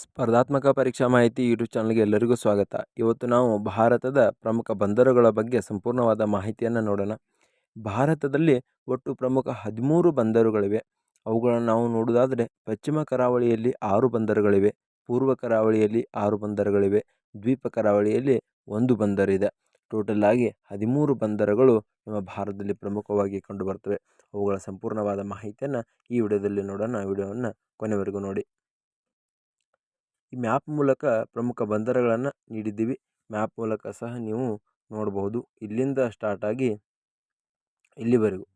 ಸ್ಪರ್ಧಾತ್ಮಕ ಪರೀಕ್ಷಾ ಮಾಹಿತಿ ಯೂಟ್ಯೂಬ್ ಚಾನಲ್ಗೆ ಎಲ್ಲರಿಗೂ ಸ್ವಾಗತ. ಇವತ್ತು ನಾವು ಭಾರತದ ಪ್ರಮುಖ ಬಂದರುಗಳ ಬಗ್ಗೆ ಸಂಪೂರ್ಣವಾದ ಮಾಹಿತಿಯನ್ನು ನೋಡೋಣ. ಭಾರತದಲ್ಲಿ ಒಟ್ಟು ಪ್ರಮುಖ ಹದಿಮೂರು ಬಂದರುಗಳಿವೆ. ಅವುಗಳನ್ನು ನಾವು ನೋಡುವುದಾದರೆ ಪಶ್ಚಿಮ ಕರಾವಳಿಯಲ್ಲಿ ಆರು ಬಂದರುಗಳಿವೆ, ಪೂರ್ವ ಕರಾವಳಿಯಲ್ಲಿ ಆರು ಬಂದರುಗಳಿವೆ, ದ್ವೀಪ ಕರಾವಳಿಯಲ್ಲಿ ಒಂದು ಬಂದರಿದೆ. ಟೋಟಲ್ ಆಗಿ ಹದಿಮೂರು ಬಂದರುಗಳು ನಮ್ಮ ಭಾರತದಲ್ಲಿ ಪ್ರಮುಖವಾಗಿ ಕಂಡುಬರ್ತವೆ ಅವುಗಳ ಸಂಪೂರ್ಣವಾದ ಮಾಹಿತಿಯನ್ನು ಈ ವಿಡಿಯೋದಲ್ಲಿ ನೋಡೋಣ. ವಿಡಿಯೋವನ್ನು ಕೊನೆವರೆಗೂ ನೋಡಿ. ಈ ಮ್ಯಾಪ್ ಮೂಲಕ ಪ್ರಮುಖ ಬಂದರುಗಳನ್ನು ನೀಡಿದ್ದೀವಿ. ಮ್ಯಾಪ್ ಮೂಲಕ ಸಹ ನೀವು ನೋಡಬಹುದು. ಇಲ್ಲಿಂದ ಸ್ಟಾರ್ಟ್ ಆಗಿ ಇಲ್ಲಿವರೆಗೂ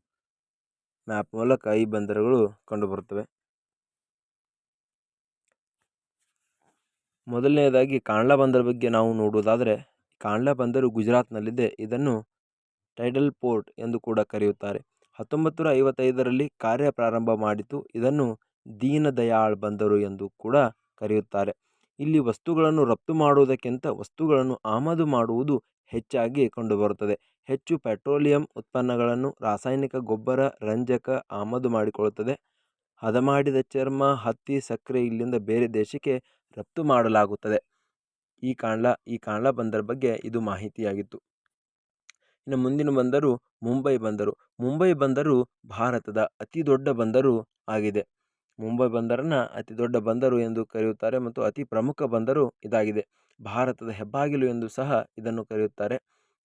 ಮ್ಯಾಪ್ ಮೂಲಕ ಈ ಬಂದರುಗಳು ಕಂಡುಬರುತ್ತವೆ. ಮೊದಲನೆಯದಾಗಿ ಕಾಂಡ್ಲಾ ಬಂದರ ಬಗ್ಗೆ ನಾವು ನೋಡುವುದಾದರೆ, ಕಾಂಡ್ಲಾ ಬಂದರು ಗುಜರಾತ್ನಲ್ಲಿದೆ. ಇದನ್ನು ಟೈಡಲ್ ಪೋರ್ಟ್ ಎಂದು ಕೂಡ ಕರೆಯುತ್ತಾರೆ. ಹತ್ತೊಂಬತ್ತು ನೂರ ಐವತ್ತೈದರಲ್ಲಿ ಕಾರ್ಯ ಪ್ರಾರಂಭ ಮಾಡಿತು. ಇದನ್ನು ದೀನದಯಾಳ್ ಬಂದರು ಎಂದು ಕೂಡ ಕರೆಯುತ್ತಾರೆ. ಇಲ್ಲಿ ವಸ್ತುಗಳನ್ನು ರಫ್ತು ಮಾಡುವುದಕ್ಕಿಂತ ವಸ್ತುಗಳನ್ನು ಆಮದು ಮಾಡುವುದು ಹೆಚ್ಚಾಗಿ ಕಂಡುಬರುತ್ತದೆ. ಹೆಚ್ಚು ಪೆಟ್ರೋಲಿಯಂ ಉತ್ಪನ್ನಗಳನ್ನು ರಾಸಾಯನಿಕ ಗೊಬ್ಬರ, ರಂಜಕ ಆಮದು ಮಾಡಿಕೊಳ್ಳುತ್ತದೆ. ಹದ ಮಾಡಿದ ಚರ್ಮ, ಹತ್ತಿ, ಸಕ್ಕರೆ ಇಲ್ಲಿಂದ ಬೇರೆ ದೇಶಕ್ಕೆ ರಫ್ತು ಮಾಡಲಾಗುತ್ತದೆ. ಈ ಕಾಂಡ್ಲ ಈ ಕಾಂಡ್ಲ ಬಂದರ ಬಗ್ಗೆ ಇದು ಮಾಹಿತಿಯಾಗಿತ್ತು. ಇನ್ನು ಮುಂದಿನ ಬಂದರು, ಮುಂಬೈ ಬಂದರು. ಮುಂಬೈ ಬಂದರು ಭಾರತದ ಅತಿ ದೊಡ್ಡ ಬಂದರು ಆಗಿದೆ. ಮುಂಬೈ ಬಂದರನ್ನು ಅತಿ ದೊಡ್ಡ ಬಂದರು ಎಂದು ಕರೆಯುತ್ತಾರೆ ಮತ್ತು ಅತಿ ಪ್ರಮುಖ ಬಂದರು ಇದಾಗಿದೆ. ಭಾರತದ ಹೆಬ್ಬಾಗಿಲು ಎಂದು ಸಹ ಇದನ್ನು ಕರೆಯುತ್ತಾರೆ.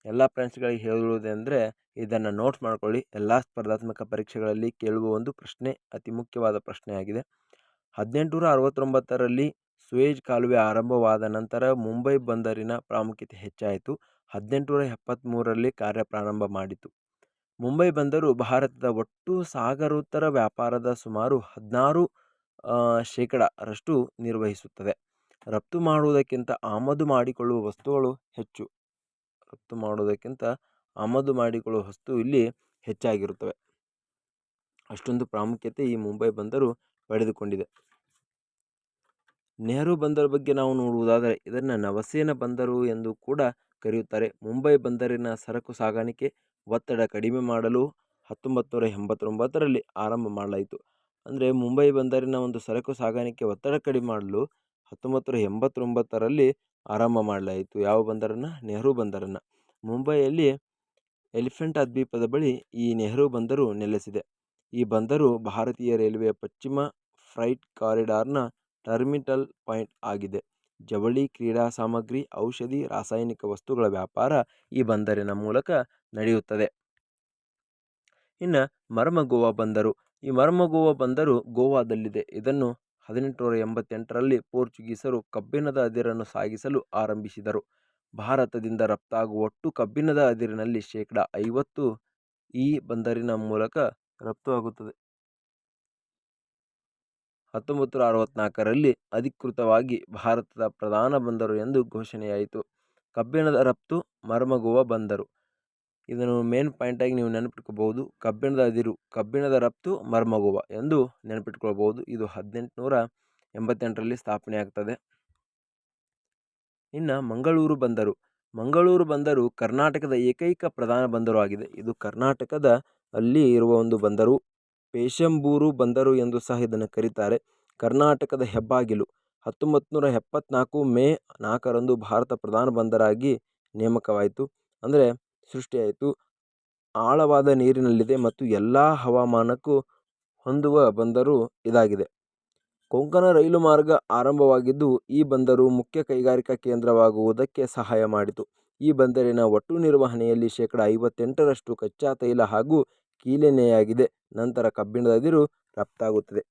ಎಲ್ಲ ಫ್ರೆಂಡ್ಸ್ಗಳಿಗೆ ಹೇಳುವುದೆಂದರೆ ಇದನ್ನು ನೋಟ್ಸ್ ಮಾಡಿಕೊಳ್ಳಿ. ಎಲ್ಲ ಸ್ಪರ್ಧಾತ್ಮಕ ಪರೀಕ್ಷೆಗಳಲ್ಲಿ ಕೇಳುವ ಒಂದು ಪ್ರಶ್ನೆ, ಅತಿ ಮುಖ್ಯವಾದ ಪ್ರಶ್ನೆಯಾಗಿದೆ. ಹದಿನೆಂಟುನೂರ ಅರವತ್ತೊಂಬತ್ತರಲ್ಲಿ ಸ್ವೇಜ್ ಕಾಲುವೆ ಆರಂಭವಾದ ನಂತರ ಮುಂಬೈ ಬಂದರಿನ ಪ್ರಾಮುಖ್ಯತೆ ಹೆಚ್ಚಾಯಿತು. ಹದಿನೆಂಟುನೂರ ಎಪ್ಪತ್ತ್ಮೂರರಲ್ಲಿ ಕಾರ್ಯ ಪ್ರಾರಂಭ ಮಾಡಿತು. ಮುಂಬೈ ಬಂದರು ಭಾರತದ ಒಟ್ಟು ಸಾಗರೋತ್ತರ ವ್ಯಾಪಾರದ ಸುಮಾರು ಹದಿನಾರು ಶೇಕಡರಷ್ಟು ನಿರ್ವಹಿಸುತ್ತದೆ. ರಫ್ತು ಮಾಡುವುದಕ್ಕಿಂತ ಆಮದು ಮಾಡಿಕೊಳ್ಳುವ ವಸ್ತುಗಳು ಹೆಚ್ಚು. ರಫ್ತು ಮಾಡುವುದಕ್ಕಿಂತ ಆಮದು ಮಾಡಿಕೊಳ್ಳುವ ವಸ್ತು ಇಲ್ಲಿ ಹೆಚ್ಚಾಗಿರುತ್ತವೆ. ಅಷ್ಟೊಂದು ಪ್ರಾಮುಖ್ಯತೆ ಈ ಮುಂಬೈ ಬಂದರು ಪಡೆದುಕೊಂಡಿದೆ. ನೆಹರು ಬಂದರ ಬಗ್ಗೆ ನಾವು ನೋಡುವುದಾದರೆ, ಇದನ್ನು ನವಸೇನ ಬಂದರು ಎಂದು ಕೂಡ ಕರೆಯುತ್ತಾರೆ. ಮುಂಬೈ ಬಂದರಿನ ಸರಕು ಸಾಗಾಣಿಕೆ ಒತ್ತಡ ಕಡಿಮೆ ಮಾಡಲು ಹತ್ತೊಂಬತ್ತು ನೂರ ಎಂಬತ್ತೊಂಬತ್ತರಲ್ಲಿ ಆರಂಭ ಮಾಡಲಾಯಿತು. ಅಂದರೆ ಮುಂಬೈ ಬಂದರಿನ ಒಂದು ಸರಕು ಸಾಗಾಣಿಕೆ ಒತ್ತಡ ಕಡಿಮೆ ಮಾಡಲು ಹತ್ತೊಂಬತ್ತು ನೂರ ಎಂಬತ್ತೊಂಬತ್ತರಲ್ಲಿ ಆರಂಭ ಮಾಡಲಾಯಿತು. ಯಾವ ಬಂದರನ್ನು? ನೆಹರು ಬಂದರನ್ನು. ಮುಂಬೈಯಲ್ಲಿ ಎಲಿಫೆಂಟ್ ದ್ವೀಪದ ಬಳಿ ಈ ನೆಹರು ಬಂದರು ನೆಲೆಸಿದೆ. ಈ ಬಂದರು ಭಾರತೀಯ ರೈಲ್ವೆಯ ಪಶ್ಚಿಮ ಫ್ರೈಟ್ ಕಾರಿಡಾರ್ನ ಟರ್ಮಿಟಲ್ ಪಾಯಿಂಟ್ ಆಗಿದೆ. ಜವಳಿ ಕ್ರೀಡಾ ಸಾಮಗ್ರಿ, ಔಷಧಿ, ರಾಸಾಯನಿಕ ವಸ್ತುಗಳ ವ್ಯಾಪಾರ ಈ ಬಂದರಿನ ಮೂಲಕ ನಡೆಯುತ್ತದೆ. ಇನ್ನು ಮರ್ಮಗೋವಾ ಬಂದರು. ಈ ಮರ್ಮಗೋವಾ ಬಂದರು ಗೋವಾದಲ್ಲಿದೆ. ಇದನ್ನು ಹದಿನೆಂಟುನೂರ ಎಂಬತ್ತೆಂಟರಲ್ಲಿ ಪೋರ್ಚುಗೀಸರು ಕಬ್ಬಿಣದ ಅದಿರನ್ನು ಸಾಗಿಸಲು ಆರಂಭಿಸಿದರು. ಭಾರತದಿಂದ ರಫ್ತಾಗುವ ಒಟ್ಟು ಕಬ್ಬಿಣದ ಅದಿರಿನಲ್ಲಿ ಶೇಕಡ ಐವತ್ತು ಈ ಬಂದರಿನ ಮೂಲಕ ರಫ್ತು ಆಗುತ್ತದೆ. ಹತ್ತೊಂಬತ್ತು ನೂರ ಅರವತ್ತ್ನಾಲ್ಕರಲ್ಲಿ ಅಧಿಕೃತವಾಗಿ ಭಾರತದ ಪ್ರಧಾನ ಬಂದರು ಎಂದು ಘೋಷಣೆಯಾಯಿತು. ಕಬ್ಬಿಣದ ರಫ್ತು ಮರಮಗುವ ಬಂದರು. ಇದನ್ನು ಮೇನ್ ಪಾಯಿಂಟಾಗಿ ನೀವು ನೆನಪಿಟ್ಕೋಬಹುದು. ಕಬ್ಬಿಣದ ಅದಿರು, ಕಬ್ಬಿಣದ ರಫ್ತು ಮರಮಗುವ ಎಂದು ನೆನಪಿಟ್ಕೊಳ್ಬೋದು ಇದು ಹದಿನೆಂಟುನೂರ ಎಂಬತ್ತೆಂಟರಲ್ಲಿ ಸ್ಥಾಪನೆ ಆಗ್ತದೆ ಇನ್ನು ಮಂಗಳೂರು ಬಂದರು. ಮಂಗಳೂರು ಬಂದರು ಕರ್ನಾಟಕದ ಏಕೈಕ ಪ್ರಧಾನ ಬಂದರು ಆಗಿದೆ. ಇದು ಕರ್ನಾಟಕದ ಅಲ್ಲಿ ಇರುವ ಒಂದು ಬಂದರು. ಪೇಶಂಬೂರು ಬಂದರು ಎಂದು ಸಹ ಇದನ್ನು ಕರೀತಾರೆ. ಕರ್ನಾಟಕದ ಹೆಬ್ಬಾಗಿಲು ಹತ್ತೊಂಬತ್ತು ನೂರ ಎಪ್ಪತ್ನಾಲ್ಕು ಮೇ ನಾಲ್ಕರಂದು ಭಾರತ ಪ್ರಧಾನ ಬಂದರಾಗಿ ನೇಮಕವಾಯಿತು. ಅಂದರೆ ಸೃಷ್ಟಿಯಾಯಿತು. ಆಳವಾದ ನೀರಿನಲ್ಲಿದೆ ಮತ್ತು ಎಲ್ಲ ಹವಾಮಾನಕ್ಕೂ ಹೊಂದುವ ಬಂದರು ಇದಾಗಿದೆ. ಕೊಂಕಣ ರೈಲು ಮಾರ್ಗ ಆರಂಭವಾಗಿದ್ದು, ಈ ಬಂದರು ಮುಖ್ಯ ಕೈಗಾರಿಕಾ ಕೇಂದ್ರವಾಗುವುದಕ್ಕೆ ಸಹಾಯ ಮಾಡಿತು. ಈ ಬಂದರಿನ ಒಟ್ಟು ನಿರ್ವಹಣೆಯಲ್ಲಿ ಶೇಕಡ ಐವತ್ತೆಂಟರಷ್ಟು ಕಚ್ಚಾ ತೈಲ ಹಾಗೂ ಕೀಲೆಣ್ಣೆಯಾಗಿದೆ ನಂತರ ಕಬ್ಬಿಣದ ಅದಿರು ರಫ್ತಾಗುತ್ತದೆ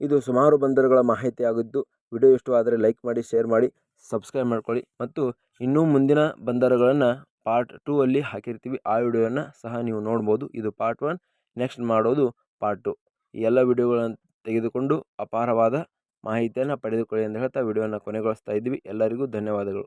ಇದು ಸುಮಾರು ಬಂದರುಗಳ ಮಾಹಿತಿಯಾಗಿದ್ದು, ವಿಡಿಯೋ ಇಷ್ಟವಾದರೆ ಲೈಕ್ ಮಾಡಿ, ಶೇರ್ ಮಾಡಿ, ಸಬ್ಸ್ಕ್ರೈಬ್ ಮಾಡ್ಕೊಳ್ಳಿ ಮತ್ತು ಇನ್ನೂ ಮುಂದಿನ ಬಂದರುಗಳನ್ನು ಪಾರ್ಟ್ ಟೂ ಅಲ್ಲಿ ಹಾಕಿರ್ತೀವಿ. ಆ ವಿಡಿಯೋನ ಸಹ ನೀವು ನೋಡ್ಬೋದು. ಇದು ಪಾರ್ಟ್ ಒನ್. ನೆಕ್ಸ್ಟ್ ಮಾಡೋದು ಪಾರ್ಟ್ ಟು. ಈ ಎಲ್ಲ ವಿಡಿಯೋಗಳನ್ನು ತೆಗೆದುಕೊಂಡು ಅಪಾರವಾದ ಮಾಹಿತಿಯನ್ನು ಪಡೆದುಕೊಳ್ಳಿ ಎಂದು ಹೇಳ್ತಾ ವಿಡಿಯೋನ ಕೊನೆಗೊಳಿಸ್ತಾ ಇದ್ದೀವಿ. ಎಲ್ಲರಿಗೂ ಧನ್ಯವಾದಗಳು.